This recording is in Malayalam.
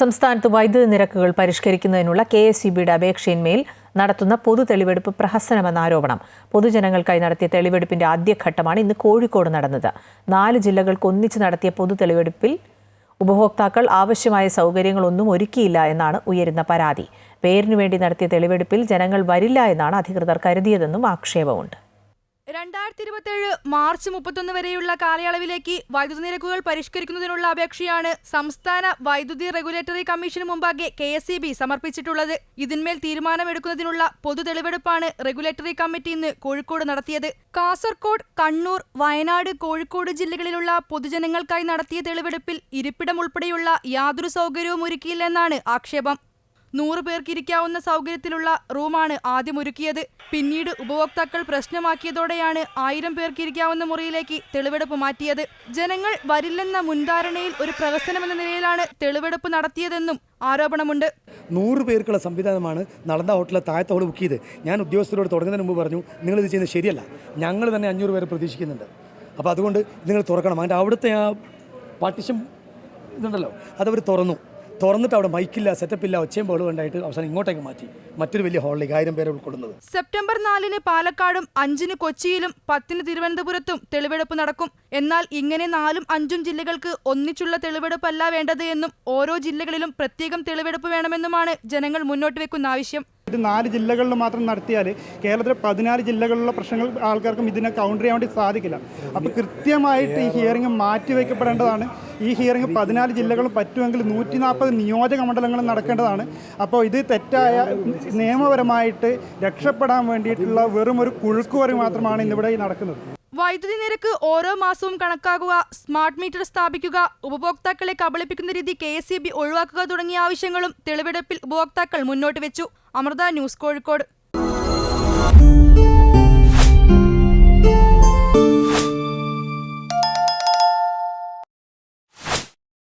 സംസ്ഥാനത്ത് വൈദ്യുതി നിരക്കുകൾ പരിഷ്കരിക്കുന്നതിനുള്ള കെ എസ് ഇ ബിയുടെ അപേക്ഷയിന്മേൽ നടത്തുന്ന പൊതു തെളിവെടുപ്പ് പ്രഹസനമെന്ന ആരോപണം. പൊതുജനങ്ങൾക്കായി നടത്തിയ തെളിവെടുപ്പിന്റെ ആദ്യഘട്ടമാണ് ഇന്ന് കോഴിക്കോട് നടന്നത്. നാല് ജില്ലകൾക്ക് ഒന്നിച്ച് നടത്തിയ പൊതു തെളിവെടുപ്പിൽ ഉപഭോക്താക്കൾ ആവശ്യമായ സൗകര്യങ്ങളൊന്നും ഒരുക്കിയില്ല എന്നാണ് ഉയരുന്ന പരാതി. പേരിനു വേണ്ടി നടത്തിയ തെളിവെടുപ്പിൽ ജനങ്ങൾ വരില്ല എന്നാണ് അധികൃതർ കരുതിയതെന്നും ആക്ഷേപമുണ്ട്. രണ്ടായിരത്തി ഇരുപത്തിയേഴ് മാർച്ച് മുപ്പത്തൊന്ന് വരെയുള്ള കാലയളവിലേക്ക് വൈദ്യുതി നിരക്കുകൾ പരിഷ്കരിക്കുന്നതിനുള്ള അപേക്ഷയാണ് സംസ്ഥാന വൈദ്യുതി റെഗുലേറ്ററി കമ്മീഷന് മുമ്പാകെ കെ എസ് ഇ ബി സമർപ്പിച്ചിട്ടുള്ളത്. ഇതിന്മേൽ തീരുമാനമെടുക്കുന്നതിനുള്ള പൊതു തെളിവെടുപ്പാണ് റെഗുലേറ്ററി കമ്മിറ്റി ഇന്ന് കോഴിക്കോട് നടത്തിയത്. കാസർകോട് കണ്ണൂർ വയനാട് കോഴിക്കോട് ജില്ലകളിലുള്ള പൊതുജനങ്ങൾക്കായി നടത്തിയ തെളിവെടുപ്പിൽ ഇരിപ്പിടം ഉൾപ്പെടെയുള്ള യാതൊരു സൗകര്യവും ഒരുക്കിയില്ലെന്നാണ് ആക്ഷേപം. നൂറ് പേർക്ക് ഇരിക്കാവുന്ന സൗകര്യത്തിലുള്ള റൂമാണ് ആദ്യം ഒരുക്കിയത് പിന്നീട് ഉപഭോക്താക്കൾ പ്രശ്നമാക്കിയതോടെയാണ് ആയിരം പേർക്ക് ഇരിക്കാവുന്ന മുറിയിലേക്ക് തെളിവെടുപ്പ് മാറ്റിയത്. ജനങ്ങൾ വരില്ലെന്ന മുൻധാരണയിൽ ഒരു പ്രഹസനമെന്ന നിലയിലാണ് തെളിവെടുപ്പ് നടത്തിയതെന്നും ആരോപണമുണ്ട്. നൂറ് പേർക്കുള്ള സംവിധാനമാണ് നടന്ന ഹോട്ടലിൽ താഴത്തോട് ബുക്ക് ചെയ്ത്. ഞാൻ ഉദ്യോഗസ്ഥരോട് തുടങ്ങുന്നതിന് മുമ്പ് പറഞ്ഞു നിങ്ങൾ ഇത് ചെയ്യുന്നത് ശരിയല്ല. ഞങ്ങൾ തന്നെ അഞ്ഞൂറ് പേരെ പ്രതീക്ഷിക്കുന്നുണ്ട്. അപ്പോൾ അതുകൊണ്ട് നിങ്ങൾ തുറക്കണം. അതിന്റെ അവിടുത്തെ ആ പാർട്ടിഷൻ ഇതുണ്ടല്ലോ അതവർ തുറന്നു. തുറന്നിട്ട് അവിടെ മൈക്കില്ല സെറ്റപ്പില്ല ഒച്ചയും ബഹളവും ഉണ്ടായിട്ട് അവസാനം ഇങ്ങോട്ടേക്ക് മാറ്റി. മറ്റൊരു വലിയ ഹാളിലേക്ക് ആയിരം പേരെ ഉൾക്കൊള്ളുന്നത്. സെപ്റ്റംബർ നാലിന് പാലക്കാടും അഞ്ചിന് കൊച്ചിയിലും പത്തിന് തിരുവനന്തപുരത്തും തെളിവെടുപ്പ് നടക്കും. എന്നാൽ ഇങ്ങനെ നാലും അഞ്ചും ജില്ലകൾക്ക് ഒന്നിച്ചുള്ള തെളിവെടുപ്പല്ല വേണ്ടത് എന്നും ഓരോ ജില്ലകളിലും പ്രത്യേകം തെളിവെടുപ്പ് വേണമെന്നുമാണ് ജനങ്ങൾ മുന്നോട്ട് വെക്കുന്ന ആവശ്യം. ഇത് നാല് ജില്ലകളിൽ മാത്രം നടത്തിയാൽ കേരളത്തിലെ പതിനാല് ജില്ലകളിലുള്ള പ്രശ്നങ്ങൾ ആൾക്കാർക്കും ഇതിനെ കൗണ്ടർ ചെയ്യാൻ വേണ്ടി സാധിക്കില്ല. അപ്പോൾ കൃത്യമായിട്ട് ഈ ഹിയറിംഗ് മാറ്റിവെക്കപ്പെടേണ്ടതാണ് ഈ ഹിയറിംഗ് പതിനാല് ജില്ലകളും പറ്റുമെങ്കിൽ നൂറ്റി നാൽപ്പത് നിയോജക മണ്ഡലങ്ങളും നടക്കേണ്ടതാണ്. അപ്പോൾ ഇത് തെറ്റായ നിയമപരമായിട്ട് രക്ഷപ്പെടാൻ വേണ്ടിയിട്ടുള്ള വെറും ഒരു കുഴുക്കുവറി മാത്രമാണ് ഇന്നിവിടെ നടക്കുന്നത്. വൈദ്യുതി നിരക്ക് ഓരോ മാസവും കണക്കാക്കുക സ്മാർട്ട് മീറ്റർ സ്ഥാപിക്കുക ഉപഭോക്താക്കളെ കബളിപ്പിക്കുന്ന രീതി കെ ഒഴിവാക്കുക തുടങ്ങിയ ആവശ്യങ്ങളും തെളിവെടുപ്പിൽ ഉപഭോക്താക്കൾ മുന്നോട്ട് വെച്ചു. അമൃത ന്യൂസ് കോഴിക്കോട്.